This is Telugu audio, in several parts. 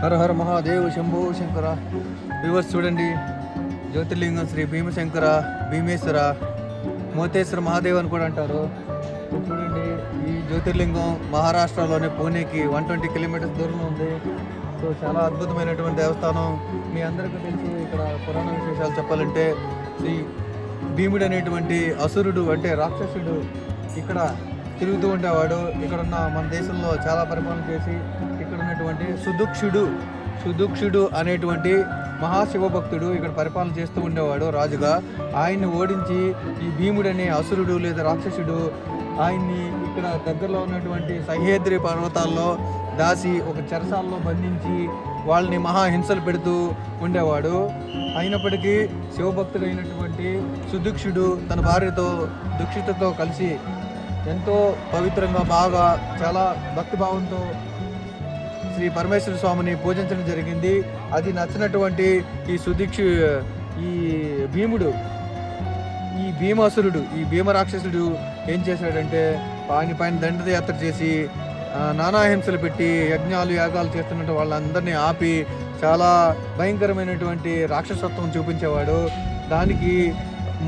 హర హర మహాదేవ్ శంభో శంకర. వివర్స్ చూడండి. జ్యోతిర్లింగం శ్రీ భీమశంకర భీమేశ్వర మోతేశ్వర మహాదేవ్ అని కూడా అంటారు. చూడండి ఈ జ్యోతిర్లింగం మహారాష్ట్రలోని పూణేకి వన్ ట్వంటీ కిలోమీటర్స్ దూరంలో ఉంది. సో చాలా అద్భుతమైనటువంటి దేవస్థానం. మీ అందరికీ తెలిసి ఇక్కడ పురాణ విశేషాలు చెప్పాలంటే శ్రీ భీముడు అనేటువంటి అసురుడు అంటే రాక్షసుడు ఇక్కడ తిరుగుతూ ఉండేవాడు. ఇక్కడ ఉన్న మన దేశంలో చాలా పరిపాలన చేసి ఇక్కడ ఉన్నటువంటి సుదుక్షుడు సుదుక్షుడు అనేటువంటి మహాశివభక్తుడు ఇక్కడ పరిపాలన చేస్తూ ఉండేవాడు రాజుగా. ఆయన్ని ఓడించి ఈ భీముడు అనే అసురుడు లేదా రాక్షసుడు ఆయన్ని ఇక్కడ దగ్గరలో ఉన్నటువంటి సహ్యాద్రి పర్వతాల్లో దాసి ఒక చెరసాల్లో బంధించి వాళ్ళని మహా హింసలు పెడుతూ ఉండేవాడు. అయినప్పటికీ శివభక్తుడైనటువంటి సుదుక్షుడు తన భార్యతో దుక్షితతో కలిసి ఎంతో పవిత్రంగా బాగా చాలా భక్తిభావంతో శ్రీ పరమేశ్వర స్వామిని పూజించడం జరిగింది. అది నచ్చినటువంటి ఈ సుదీక్షు ఈ భీముడు ఈ భీమాసురుడు ఈ భీమ రాక్షసుడు ఏం చేశాడంటే ఆయన పైన దండయాత్ర చేసి నానాహింసలు పెట్టి యజ్ఞాలు యాగాలు చేస్తున్నట్టు వాళ్ళందరినీ ఆపి చాలా భయంకరమైనటువంటి రాక్షసత్వం చూపించేవాడు. దానికి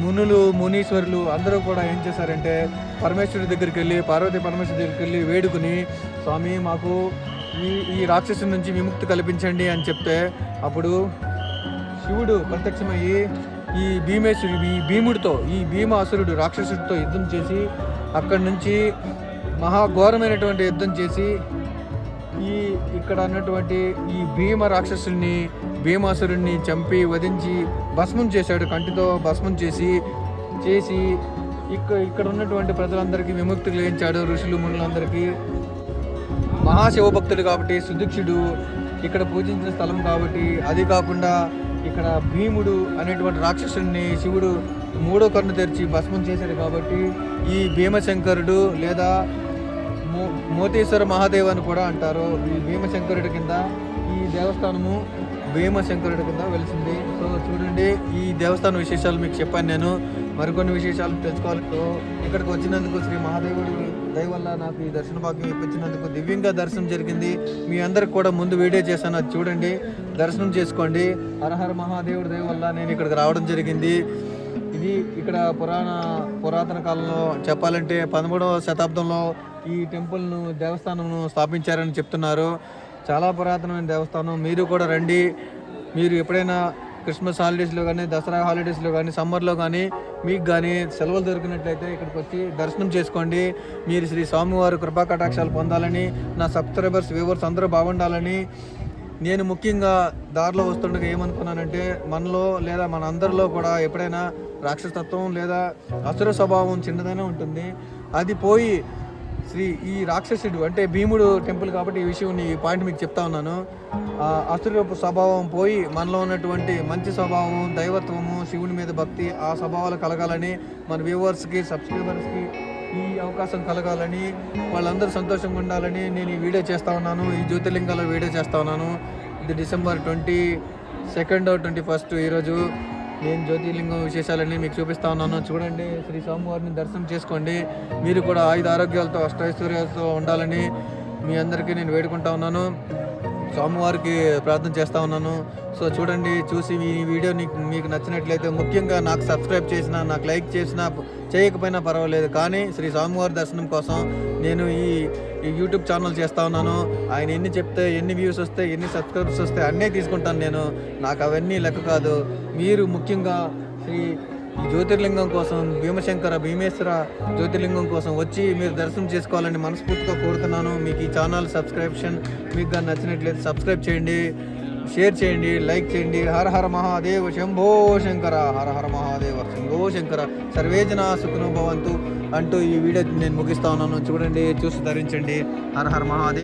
మునులు మునీశ్వరులు అందరూ కూడా ఏం చేశారంటే పరమేశ్వరుడి దగ్గరికి వెళ్ళి పార్వతీ పరమేశ్వరి దగ్గరికి వెళ్ళి వేడుకుని స్వామి మాకు ఈ ఈ రాక్షసుడి నుంచి విముక్తి కల్పించండి అని చెప్తే అప్పుడు శివుడు ప్రత్యక్షమయ్యి ఈ భీమేశ్వరుడు ఈ భీముడితో ఈ భీమాసురుడు రాక్షసుడితో యుద్ధం చేసి అక్కడి నుంచి మహాఘోరమైనటువంటి యుద్ధం చేసి ఈ ఇక్కడ ఉన్నటువంటి ఈ భీమ రాక్షసుని భీమాసురుణ్ణి చంపి వధించి భస్మం చేశాడు. కంటితో భస్మం చేసి చేసి ఇక్కడ ఇక్కడ ఉన్నటువంటి ప్రజలందరికీ విముక్తి కలిగించాడు. ఋషులు మునులందరికీ మహాశివభక్తుడు కాబట్టి సుదీక్షుడు ఇక్కడ పూజించిన స్థలం కాబట్టి అది కాకుండా ఇక్కడ భీముడు అనేటువంటి రాక్షసుడిని శివుడు మూడో కన్ను తెరిచి భస్మం చేశాడు కాబట్టి ఈ భీమశంకరుడు లేదా మో మోతేశ్వర మహాదేవ్ అని కూడా అంటారు. ఈ భీమశంకరుడి కింద దేవస్థానము భీమశంకరుడి కింద వెలిసింది. సో చూడండి ఈ దేవస్థాన విశేషాలు మీకు చెప్పాను నేను. మరికొన్ని విశేషాలు తెలుసుకోవాలి. సో ఇక్కడికి వచ్చినందుకు శ్రీ మహాదేవుడి దయ వల్ల నాకు ఈ దర్శన భాగ్యం ఇప్పించినందుకు దివ్యంగా దర్శనం జరిగింది. మీ అందరికి కూడా ముందు వీడియో చేశాను. అది చూడండి దర్శనం చేసుకోండి. హరహర మహాదేవుడి దయ వల్ల నేను ఇక్కడికి రావడం జరిగింది. ఇది ఇక్కడ పురాణ పురాతన కాలంలో చెప్పాలంటే పదమూడవ శతాబ్దంలో ఈ టెంపుల్ను దేవస్థానంను స్థాపించారని చెప్తున్నారు. చాలా పురాతనమైన దేవస్థానం. మీరు కూడా రండి. మీరు ఎప్పుడైనా క్రిస్మస్ హాలిడేస్లో కానీ దసరా హాలిడేస్లో కానీ సమ్మర్లో కానీ మీకు కానీ సెలవులు దొరికినట్లయితే ఇక్కడికి వచ్చి దర్శనం చేసుకోండి. మీరు శ్రీ స్వామివారి కృపా కటాక్షాలు పొందాలని నా సబ్స్క్రైబర్స్ వ్యూవర్స్ అందరూ బాగుండాలని నేను ముఖ్యంగా దారిలో వస్తుండగా ఏమనుకున్నానంటే మనలో లేదా మన అందరిలో కూడా ఎప్పుడైనా రాక్షసత్వం లేదా అసుర స్వభావం చిన్నదైనా ఉంటుంది. అది పోయి శ్రీ ఈ రాక్షసుడు అంటే భీముడు టెంపుల్ కాబట్టి ఈ విషయం ఈ పాయింట్ మీకు చెప్తా ఉన్నాను. ఆ స్వభావం పోయి మనలో ఉన్నటువంటి మంచి స్వభావం దైవత్వము శివుని మీద భక్తి ఆ స్వభావాలు కలగాలని మన వ్యూవర్స్కి సబ్స్క్రైబర్స్కి ఈ అవకాశం కలగాలని వాళ్ళందరూ సంతోషంగా ఉండాలని నేను ఈ వీడియో చేస్తా ఉన్నాను. ఈ జ్యోతిర్లింగాల వీడియో చేస్తా ఉన్నాను. ఇది December twenty second twenty first ఈరోజు నేను జ్యోతిర్లింగం విశేషాలన్నీ మీకు చూపిస్తా ఉన్నాను. చూడండి శ్రీ స్వామివారిని దర్శనం చేసుకోండి. మీరు కూడా ఆయుధ ఆరోగ్యాలతో అష్టైశ్వర్యాలతో ఉండాలని మీ అందరికీ నేను వేడుకుంటా ఉన్నాను. స్వామివారికి ప్రార్థన చేస్తా ఉన్నాను. సో చూడండి చూసి ఈ వీడియో నీకు మీకు నచ్చినట్లయితే ముఖ్యంగా నాకు సబ్స్క్రైబ్ చేసినా నాకు లైక్ చేసినా చేయకపోయినా పర్వాలేదు. కానీ శ్రీ స్వామివారి దర్శనం కోసం నేను ఈ ఈ యూట్యూబ్ ఛానల్ చేస్తా ఉన్నాను. ఆయన ఎన్ని చెప్తే ఎన్ని వ్యూస్ వస్తే ఎన్ని సబ్స్క్రైబ్స్ వస్తే అన్నీ తీసుకుంటాను నేను. నాకు అవన్నీ లెక్క కాదు. మీరు ముఖ్యంగా శ్రీ జ్యోతిర్లింగం కోసం భీమశంకర భీమేశ్వర జ్యోతిర్లింగం కోసం వచ్చి మీరు దర్శనం చేసుకోవాలని మనస్ఫూర్తిగా కోరుతున్నాను. మీకు ఈ ఛానల్ సబ్స్క్రిప్షన్ మీకు కానీ నచ్చినట్లయితే సబ్స్క్రైబ్ చేయండి షేర్ చేయండి లైక్ చేయండి. హర హర మహాదేవ శంభో శంకర హర హర మహాదేవ శంభో శంకర. సర్వేజన జనా భవంతు అంటూ ఈ వీడియో నేను ముగిస్తా ఉన్నాను. చూడండి చూసి ధరించండి. హర హర మహాదేవ్